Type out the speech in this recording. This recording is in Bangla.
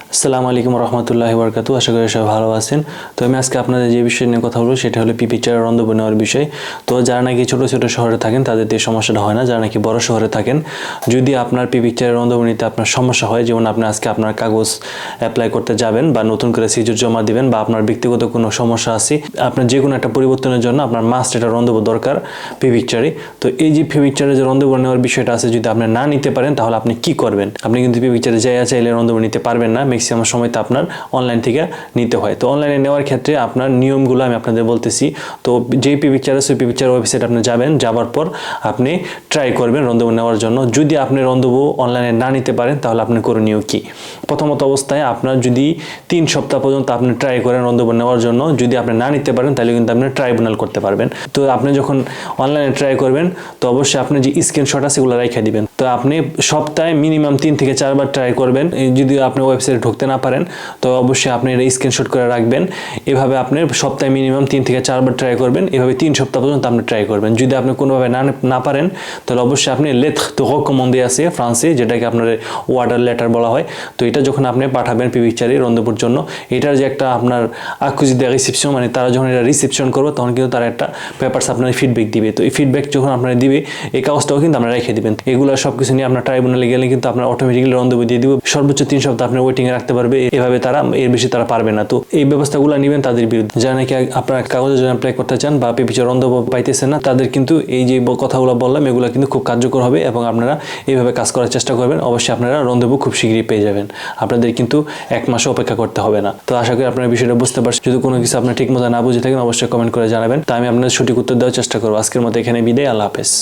আসসালামু আলাইকুম রহমতুল্লাহ বরকাতু আশা করি সবাই ভালো আছেন। তো আমি আজকে আপনাদের যে বিষয় নিয়ে কথা বলব, সেটা হলো পিপি চারের রন্ধব নেওয়ার বিষয়। তো যারা নাকি ছোটো ছোটো শহরে থাকেন, তাদের দিয়ে সমস্যাটা হয় না। যারা নাকি বড় শহরে থাকেন, যদি আপনার পিপি চারের রন্ধব নিতে আপনার সমস্যা হয়, যেমন আপনি আজকে আপনার কাগজ অ্যাপ্লাই করতে যাবেন বা নতুন করে সিজুর জমা দিবেন বা আপনার ব্যক্তিগত কোনো সমস্যা আছে, আপনার যে কোনো একটা পরিবর্তনের জন্য আপনার মাস্ট এটা রন্ধব দরকার পিপিকচারে তো এই যে পিপিকচারে যে রন্ধব নেওয়ার বিষয়টা আছে, যদি আপনি না নিতে পারেন, তাহলে আপনি কি করবেন? আপনি কিন্তু পিপিকচারে যাইয়া চাইলে রন্ধব নিতে পারবেন না। ম্যাক্সিমাম সময় তো আপনার অনলাইন থেকে নিতে হয়। তো অনলাইনে নেওয়ার ক্ষেত্রে আপনার নিয়মগুলো আমি আপনাদের বলতেছি। তো যেই পি পিকচার আছে পি পিকচার ওয়েবসাইট আপনি যাবেন, যাবার পর আপনি ট্রাই করবেন রন্ধব নেওয়ার জন্য। যদি আপনি রন্ধব অনলাইনে না নিতে পারেন, তাহলে আপনার করণীয় কি? প্রথমত অবস্থায় আপনার যদি তিন সপ্তাহ পর্যন্ত আপনি ট্রাই করেন রন্ধব নেওয়ার জন্য, যদি আপনি না নিতে পারেন, তাহলে কিন্তু আপনি ট্রাইব্যুনাল করতে পারবেন। তো আপনি যখন অনলাইনে ট্রাই করবেন, তো অবশ্যই আপনি যে স্ক্রিনশট আছে সেগুলো রেখে দিবেন। তো আপনি সপ্তাহে মিনিমাম তিন থেকে চারবার ট্রাই করবেন। যদি আপনি ওয়েবসাইটে ঢুকতে না পারেন, তো অবশ্যই আপনি এটা স্ক্রিনশট করে রাখবেন। এভাবে আপনি সপ্তাহে মিনিমাম তিন থেকে চারবার ট্রাই করবেন। এভাবে তিন সপ্তাহ পর্যন্ত আপনি ট্রাই করবেন। যদি আপনি কোনোভাবে না না পারেন, তাহলে অবশ্যই আপনি লেথ তো রেকমেন্ডে আছে ফ্রান্সে, যেটাকে আপনার ওয়ার্ডার লেটার বলা হয়। তো এটা যখন আপনি পাঠাবেন পিভিচারি রন্ধপুর জন্য, এটার যে একটা আপনার আকুজি দেয় রিসিপশন মানে তারা যখন এটা রিসিপশন করবে, তখন কিন্তু তারা একটা পেপারস আপনার ফিডব্যাক দিবে। তো এই ফিডব্যাক যখন আপনারা দিবে, এই কাগজটাও কিন্তু আপনারা রেখে দেবেন। এগুলো সব কিছু নিয়ে আপনার ট্রাইব্যুনালে গেলে কিন্তু আপনার অটোমেটিক্যালি রন্ধব দিয়ে দিবে। সর্বোচ্চ তিন সপ্তাহ আপনার ওয়েটিংয়ে রাখতে পারবে। এভাবে তারা, এর বেশি তারা পারবে না। তো এই ব্যবস্থাগুলো নেবেন তাদের বিরুদ্ধে। যারা নাকি আপনারা কাগজের জন্য অ্যাপ্লাই করতে চান বা পিপিচার রন্ধব পাইতেছেন না, তাদের কিন্তু এই যে কথাগুলো বললাম, এগুলো কিন্তু খুব কার্যকর হবে এবং আপনারা এইভাবে কাজ করার চেষ্টা করবেন। অবশ্যই আপনারা রন্ধব খুব শীঘ্রই পেয়ে যাবেন। আপনাদের কিন্তু এক মাসও অপেক্ষা করতে হবে না। তো আশা করি আপনারা বিষয়টা বুঝতে পারছেন। যদি কোনো কিছু আপনার ঠিক মতো না বুঝে থাকেন, অবশ্যই কমেন্ট করে জানাবেন। তা আমি আপনাদের সঠিক উত্তর দেওয়ার চেষ্টা করব। আজকের মতো এখানে বিদায়। আল্লাহ হাফেজ।